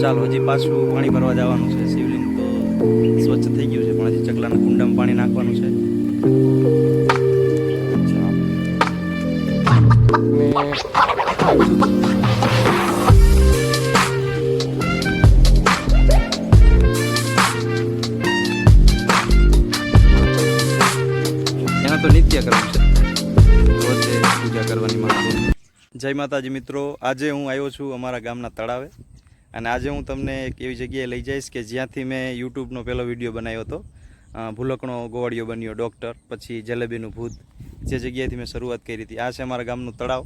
ચાલો હજી પાછું પાણી ભરવા જવાનું છે શિવલિંગ તો સ્વચ્છ થઈ ગયું છે પણ હજી ચકલાના કુંડામાં પાણી નાખવાનું છે. એના તો નિત્યક્રમ છે. રોજે પૂજા કરવાની માગતો જય માતાજી મિત્રો આજે હું આવ્યો છું અમારા ગામના તળાવે. અને આજે હું તમને એક એવી જગ્યાએ લઈ જઈશ કે જ્યાંથી મેં યુટ્યુબનો પહેલો વીડિયો બનાવ્યો હતો. ભૂલકણો ગોવાળિયો બન્યો, ડૉક્ટર, પછી જલેબીનું ભૂત. જે જગ્યાએથી મેં શરૂઆત કરી હતી. આ છે અમારા ગામનું તળાવ.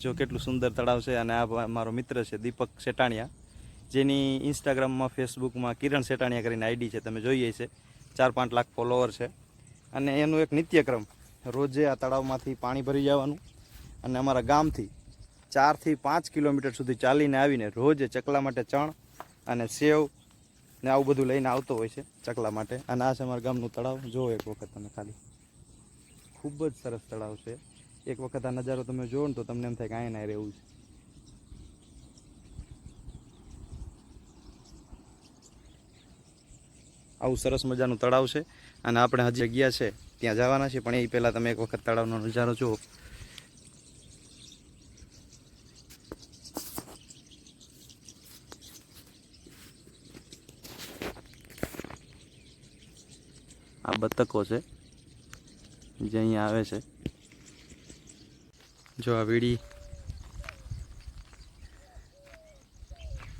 જો કેટલું સુંદર તળાવ છે અને આ મારો મિત્ર છે, દીપક શેટાણિયા. જેની ઇન્સ્ટાગ્રામમાં, ફેસબુકમાં કિરણ શેટાણિયા કરીને આઈડી છે. તમે જોઈએ છે ચાર પાંચ લાખ ફોલોવર છે. અને એનું એક નિત્યક્રમ. રોજે આ તળાવમાંથી પાણી ભરી જવાનું. અને અમારા ગામથી ચારથી પાંચ કિલોમીટર સુધી ચાલીને આવીને રોજ ચકલા માટે ચણ અને સેવ ને આવું બધું લઈને આવતો હોય છે ચકલા માટે. અને આ છે અમારા ગામનું તળાવ. જુઓ એક વખત તમે ખાલી. ખૂબ જ સરસ તળાવ છે. એક વખત આ નજારો તમે જુઓ ને તો તમને એમ થાય કે અહીંયા ના રહેવું છે. આવું સરસ મજાનું તળાવ છે. અને આપણે હજી જગ્યા છે ત્યાં જવાના છે. પણ એ પહેલાં તમે એક વખત તળાવનો નજારો જુઓ આ બતકો છે, જે અહીંયા આવે છે. જો આ વીડી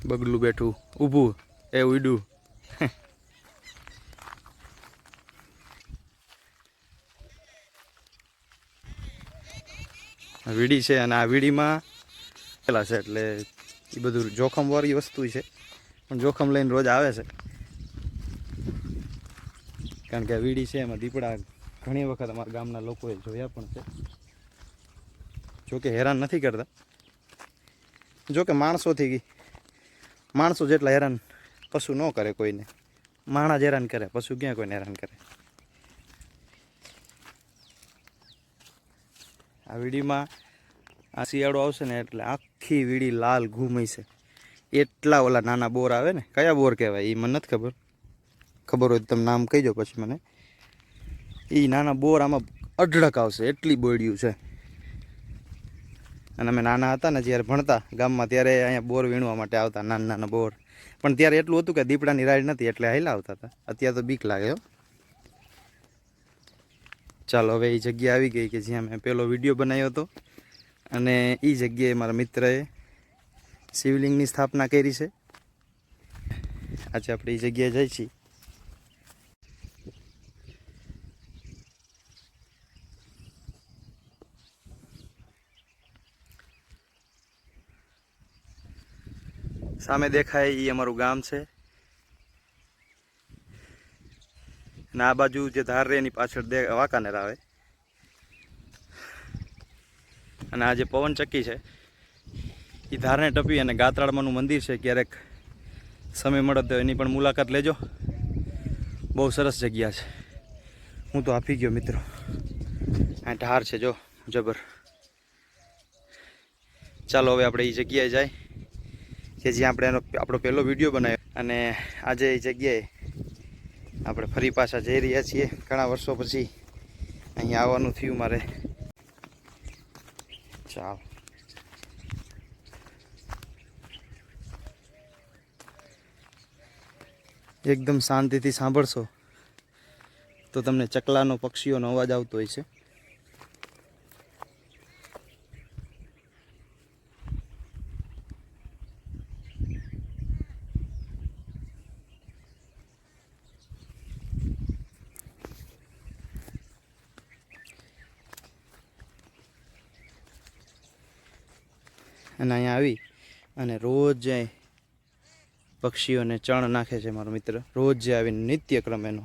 બગલું બેઠું, ઊભું, એ ઉડ્યું વીડી છે અને આ વીડીમાં પેલા છે એટલે એ બધું જોખમવાળી વસ્તુ છે, પણ જોખમ લઈને રોજ આવે છે. કારણ કે આ વીડી છે એમાં દીપડા ઘણી વખત અમારા ગામના લોકોએ જોયા પણ છે. જોકે હેરાન નથી કરતા. જોકે માણસોથી માણસો જેટલા હેરાન પશુ ન કરે કોઈને. માણસ હેરાન કરે, પશુ ક્યાં કોઈને હેરાન કરે? આ વીડીમાં આ શિયાળો આવશે ને એટલે આખી વીડી લાલ ઘૂમઈ છે. એટલા ઓલા નાના બોર આવે ને, કયા બોર કહેવાય? એ મને નથી ખબર. ખબર હોય તમે નામ કહી દો પછી મને. એ નાના બોર આમાં અઢળક આવશે, એટલી બોડિયું છે. અને અમે નાના હતા ને જ્યારે ભણતા ગામમાં, ત્યારે અહીંયા બોર વીણવા માટે આવતા, નાના નાના બોર. પણ ત્યારે એટલું હતું કે દીપડાની રાઈડ નથી એટલે હાઈલા આવતા હતા. અત્યારે તો બીક લાગે ચાલો, હવે એ જગ્યા આવી ગઈ કે જ્યાં મેં પહેલો વીડિયો બનાવ્યો હતો. અને એ જગ્યાએ મારા મિત્રએ શિવલિંગની સ્થાપના કરી છે. આજે આપણે એ જગ્યાએ જઈ છીએ. સામે દેખાય એ અમારું ગામ છે. અને આ બાજુ જે ધાર રહે એની પાછળ દે વાંકાનેર આવે. અને આ જે પવન ચક્કી છે એ ધારને ટપી અને ગાત્રાળમાંનું મંદિર છે. ક્યારેક સમય મળે તો એની પણ મુલાકાત લેજો. બહુ સરસ જગ્યા છે. હું તો આપી ગયો મિત્રો. આ ઢાર છે જો, જબર. ચાલો હવે આપણે એ જગ્યાએ જાય. કે જ્યાં આપણે એનો આપણો પહેલો વીડિયો બનાવ્યો. અને આજે એ જગ્યાએ આપણે ફરી પાછા જઈ રહ્યા છીએ, ઘણા વર્ષો પછી અહીંયા આવવાનું થયું મારે. ચાલ. એકદમ શાંતિથી સાંભળશો તો તમને ચકલાનો પક્ષીઓનો અવાજ આવતો હોય છે. અને અહીંયા આવી અને રોજ પક્ષીઓને ચણ નાખે છે મારો મિત્ર. રોજ જે આવીને નિત્યક્રમ એનો.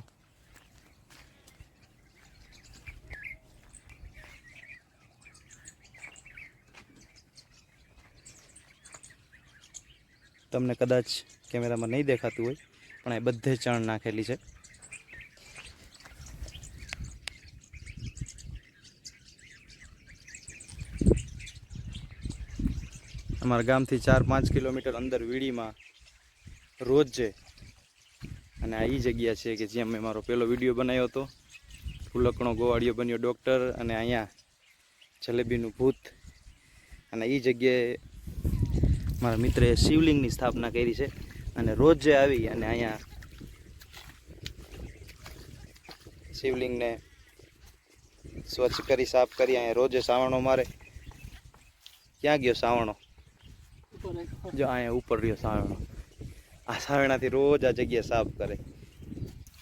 તમને કદાચ કેમેરામાં નહીં દેખાતું હોય, પણ એ બધે ચણ નાખેલી છે. અમારા ગામથી ચાર પાંચ કિલોમીટર અંદર વીડીમાં રોજ છે. અને આ એ જગ્યા છે કે જ્યાં મેં મારો પહેલો વીડિયો બનાવ્યો હતો. ફૂલકણો ગોવાળિયો બન્યો ડૉક્ટર અને અહીંયા જલેબીનું ભૂત. અને એ જગ્યાએ મારા મિત્રએ શિવલિંગની સ્થાપના કરી છે. અને રોજ જે આવી અને અહીંયા શિવલિંગને સ્વચ્છ કરી, સાફ કરી, અહીંયા રોજે સાવણો મારે. ક્યાં ગયો સાવણો જો અહીંયા ઉપર રહ્યો સાવણો આ સાવણાથી રોજ આ જગ્યા સાફ કરે.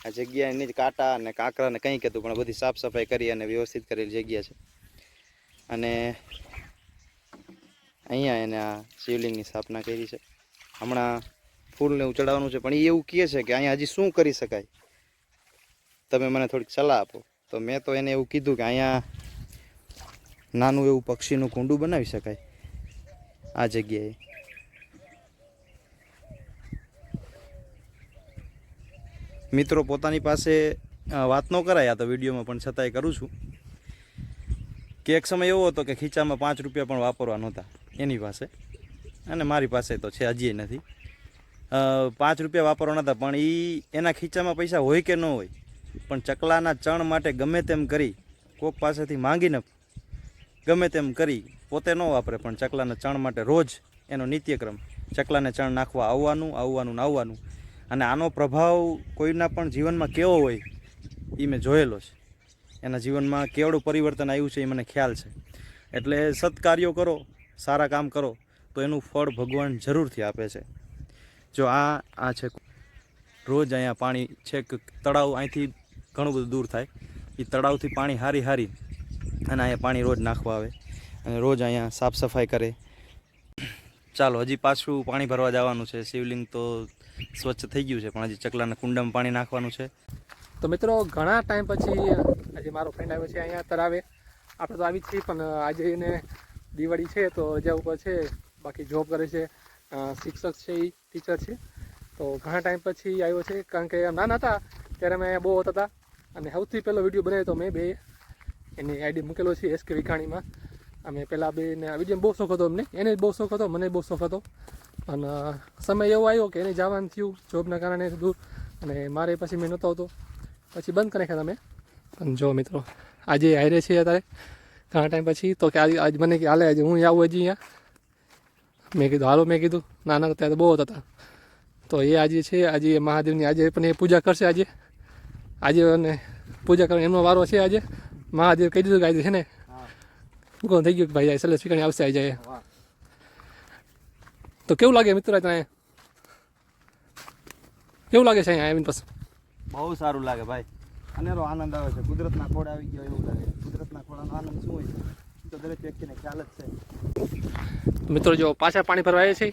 આ જગ્યા એની જ કાંટા અને કાંકરા ને કંઈ કહેતું પણ બધી સાફ સફાઈ કરી અને વ્યવસ્થિત કરેલી જગ્યા છે. અને અહીંયા એને આ શિવલિંગની સ્થાપના કરી છે. હમણાં ફૂલને એવું ચડાવવાનું છે, પણ એવું કહે છે કે અહીંયા હજી શું કરી શકાય? તમે મને થોડીક સલાહ આપો. તો મેં તો એને એવું કીધું કે અહીંયા નાનું એવું પક્ષીનું કુંડું બનાવી શકાય. આ જગ્યાએ. મિત્રો પોતાની પાસે વાત ન કરાય આ તો વિડીયોમાં, પણ છતાંય કરું છું. કે એક સમય એવો હતો કે ખીચામાં પાંચ રૂપિયા પણ વાપરવા નહોતા એની પાસે. અને મારી પાસે તો છે, હજી નથી. પાંચ રૂપિયા વાપરવાના હતા પણ એ એના ખીચામાં પૈસા હોય કે ન હોય, પણ ચકલાના ચણ માટે ગમે તેમ કરી, કોક પાસેથી માંગીને ગમે તેમ કરી, પોતે ન વાપરે, પણ ચકલાના ચણ માટે રોજ એનો નિત્યક્રમ, ચકલાને ચણ નાખવા આવવાનું આવવાનું આવવાનું. અને આનો પ્રભાવ કોઈના પણ જીવનમાં કેવો હોય એ મેં જોયેલો છે. એના જીવનમાં કેવડું પરિવર્તન આવ્યું છે એ મને ખ્યાલ છે. એટલે સત્કાર્યો કરો, સારા કામ કરો, તો એનું ફળ ભગવાન જરૂરથી આપે છે. જો આ આ છે. રોજ અહીંયા પાણી છેક તળાવ અહીંથી ઘણું બધું દૂર થાય. એ તળાવથી પાણી હારી હારી અને અહીંયા પાણી રોજ નાખવા આવે અને રોજ અહીંયા સાફ સફાઈ કરે. ચાલો, હજી પાછું પાણી ભરવા જવાનું છે. શિવલિંગ તો સ્વચ્છ થઈ ગયું છે, પણ હજી ચકલાના કુંડામાં પાણી નાખવાનું છે. તો મિત્રો, ઘણા ટાઈમ પછી આજે મારો ફ્રેન્ડ આવ્યો છે અહીંયા તરાવે. આપણે તો આવી જ છીએ, પણ આજે એને દિવાળી છે, તો રજા ઉપર છે બાકી જોબ કરે છે શિક્ષક છે એ ટીચર છે. તો ઘણા ટાઈમ પછી આવ્યો છે, કારણ કે નાના હતા, ત્યારે મેં બહુ હોતા અને સૌથી પહેલો વીડિયો બનાવ્યો તો મેં બે. એની આઈડી મૂકેલો છે એસકે વિખાણીમાં. અમે પહેલાં બે ને વીડિયો બહુ શોખ હતો અમને. એને બહુ શોખ હતો, મને બહુ શોખ હતો. અને સમય એવો આવ્યો કે એને જવાનું થયું જોબના કારણે દૂર. અને મારે પછી મેં નહોતો આવતો. પછી બંધ કરી નાખ્યા તમે. પણ જો મિત્રો, આજે હારે છે અત્યારે. ઘણા ટાઈમ પછી તો કે આજ આજ મને કે હાલે, આજે હું આવું હજી અહીંયા. મેં કીધું, હાલો, મેં કીધું. નાના ત્યારે બહુ હતા તો. એ આજે છે, આજે મહાદેવની, આજે પણ એ પૂજા કરશે આજે. આજે અને પૂજા કરવાનો એમનો વારો છે આજે. મહાદેવ કહી દીધું કે આજે છે ને કોણ થઈ ગયું કે ભાઈ સલેસ વિકાણી આવશે આજે તો કેવું લાગે મિત્રો તને કેવું લાગે છે અહીંયા આવીને પછી બહુ સારું લાગે ભાઈ અનેરો આનંદ આવે છે કુદરતના ખોડ આવી ગયો એવું લાગે કુદરતના ખોડાનો આનંદ શું હોય છે તો દરેક વ્યક્તિને ખ્યાલ જ છે મિત્રો જો પાછા પાણી ભરવા આવે છે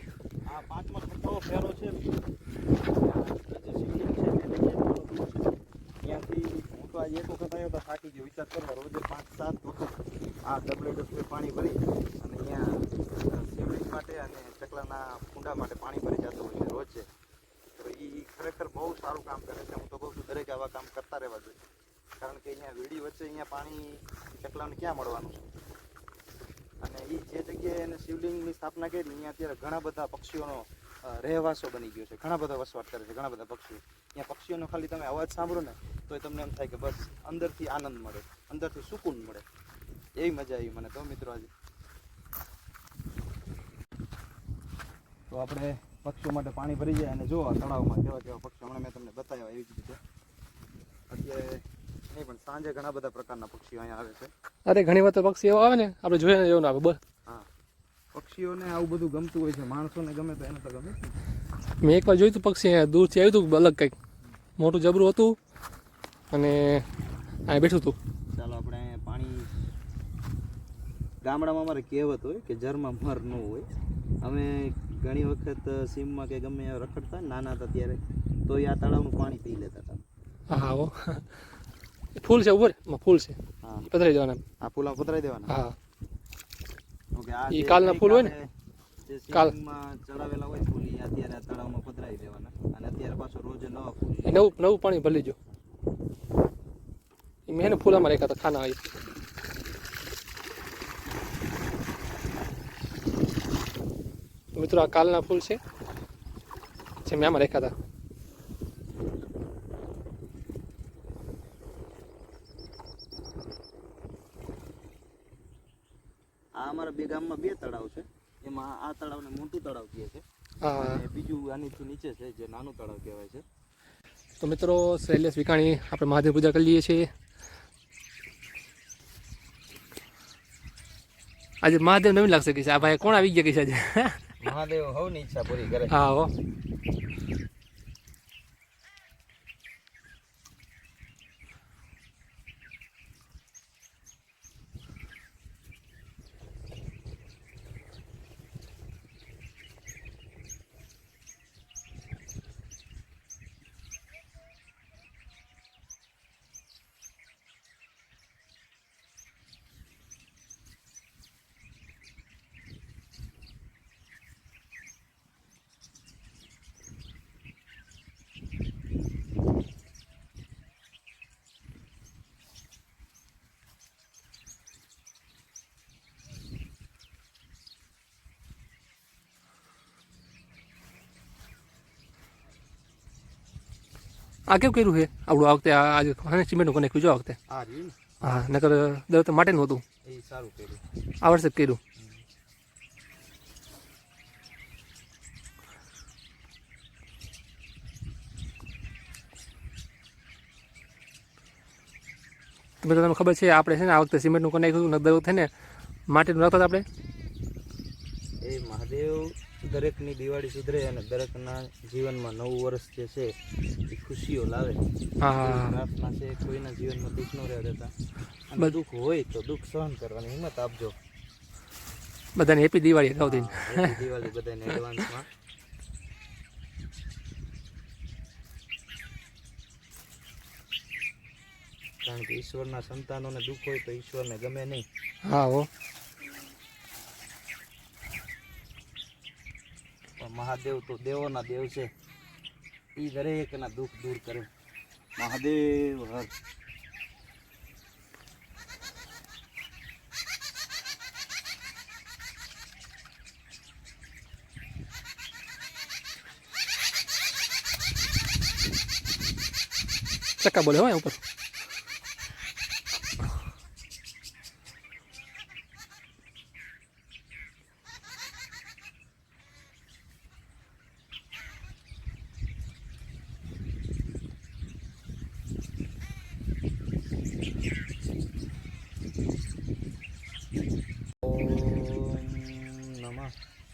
આ પાંચમો છઠ્ઠો ફેરો છે. ત્યાંથી તો આજે એક વખત આવ્યો તો થાકી ગયો. વિચાર કરો રોજે પાંચ, સાત વખત આ ડબલે ડબલે પાણી ભરી અને અહીંયા શિવલિંગ માટે અને ચકલાના કુંડા માટે પાણી ભરી જતું હોય છે રોજ. છે તો એ ખરેખર બહુ સારું કામ કરે છે. હું તો કહું છું, દરેક આવા કામ કરતા રહેવા જોઈએ. કારણ કે અહીંયા વીડી વચ્ચે અહીંયા પાણી, ચકલાને ક્યાં મળવાનું? છે અને એ જે જગ્યાએ એને શિવલિંગની સ્થાપના કરી, અહીંયા અત્યારે ઘણા બધા પક્ષીઓનો રહેવાસો બની ગયો છે. ઘણા બધા વસવાટ કરે છે, ઘણા બધા પક્ષીઓ. ત્યાં પક્ષીઓનો ખાલી તમે અવાજ સાંભળો ને તો તમને એમ થાય કે બસ અંદરથી આનંદ મળે, અંદરથી સુકૂન મળે. એવી મજા આવી મને તો, મિત્રો, આજે. તો આપણે પક્ષીઓ માટે પાણી ભરી જાય અને જો તળાવમાં કેવા કેવા પક્ષીઓ હમણાં મેં તમને બતાવ્યા એવી જ રીતે. અત્યારે નહીં પણ સાંજે ઘણા બધા પ્રકારના પક્ષીઓ અહીંયા આવે છે. અરે ઘણી વાર તો પક્ષી એવો આવે ને, આપણે જોઈએ એવું ના બસ. પક્ષીઓને આવું બધું ગમતું હોય છે માણસોને ગમે તો એને તો ગમે મેં એકવાર જોયું હતું પક્ષી અહીંયા દૂરથી આવ્યું હતું અલગ કંઈક. મોટું જબરું હતું અને અહીંયા બેઠું હતું. ચાલો આપણે અહીંયા પાણી ગામડામાં અમારે કહેવત હોય કે જરમાં મર ન હોય. અમે ઘણી વખત સીમમાં કે ગમે રખડતા નાના હતા ત્યારે તો એ આ તળાવનું પાણી પી લેતા હતા. હા હો ફૂલ છે ઉપર ફૂલ છે. હા. પધરાઈ દેવાના આ ફૂલા પધરાઈ દેવાના? હા. ઈ કાલના ફૂલ હોય ને? કાલ. ચડાવેલા હોય ફૂલ અત્યારે આ તળાવમાં પધરાવી દેવાના અને અત્યારે પાછો રોજ નવા ફૂલ એ નવું નવું પાણી ભરી લેજો એ મેં ફૂલ ફૂલામાં રાખ્યા હતા ખાના આવી મિત્રો આ કાલના ફૂલ છે જે મેં આમાં રાખ્યા હતા. આ અમારા બે ગામમાં બે તળાવ છે. એમાં આ તળાવને મોટું તળાવ કહે છે. અને બીજું આનીથી નીચે છે જે નાનું તળાવ કહેવાય છે. તો મિત્રો શૈલેષ વિકાણી આપણે મહાદેવ પૂજા કરી લઈએ છીએ. આજે મહાદેવ નવી લાગશે કે છે. આ ભાઈ કોણ આવી ગયા કે છે આજે? મહાદેવ હવની ઈચ્છા પૂરી કરે હા હો. આ કેવું કર્યું છે આવડું આ વખતે આજે હા સિમેન્ટનું કોને જો આ વખતે હા નકર દર વખતે માટેનું હતું. સારું કર્યું. આ વર્ષે કર્યું. તમે તો તમને ખબર છે આપણે છે ને આ વખતે સિમેન્ટનું કોને નાખ્યું ને દર વખતે ને માટેનું રાખતા આપણે? એ મહાદેવ દરેકની દિવાળી સુધરે અને દરેકના જીવનમાં નવું વર્ષ જે છે એ ખુશીઓ લાવે. પ્રાર્થના છે કોઈના જીવનમાં દુઃખ ન રહેવા દેતા અને દુઃખ હોય તો દુઃખ સહન કરવાની હિંમત આપજો. બધાને હેપી દિવાળી અગાઉથી. દિવાળી બધાને એડવાન્સમાં કારણ કે ઈશ્વરના સંતાનોને દુઃખ હોય તો ઈશ્વરને ગમે નહીં. હા હો. મહાદેવ તો દેવોના દેવ છે. એ દરેકના દુઃખ દૂર કરે. મહાદેવ હર. ચક્કા બોલે હોય ઉપર.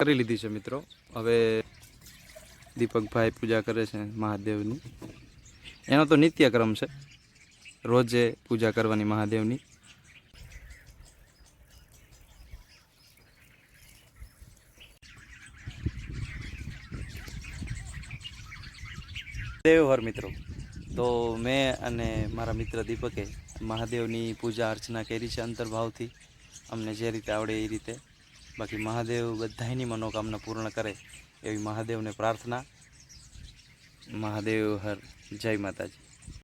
કરી લીધી છે મિત્રો. હવે દીપકભાઈ પૂજા કરે છે મહાદેવની. એનો તો નિત્યક્રમ છે. રોજે પૂજા કરવાની મહાદેવની. દેવહર મિત્રો. તો મેં અને મારા મિત્ર દીપકે મહાદેવની પૂજા અર્ચના કરી છે અંતર્ભાવથી. અમને જે રીતે આવડે એ રીતે. બાકી મહાદેવ બધાયની મનોકામના પૂર્ણ કરે એવી મહાદેવને પ્રાર્થના. મહાદેવ હર. જય માતાજી.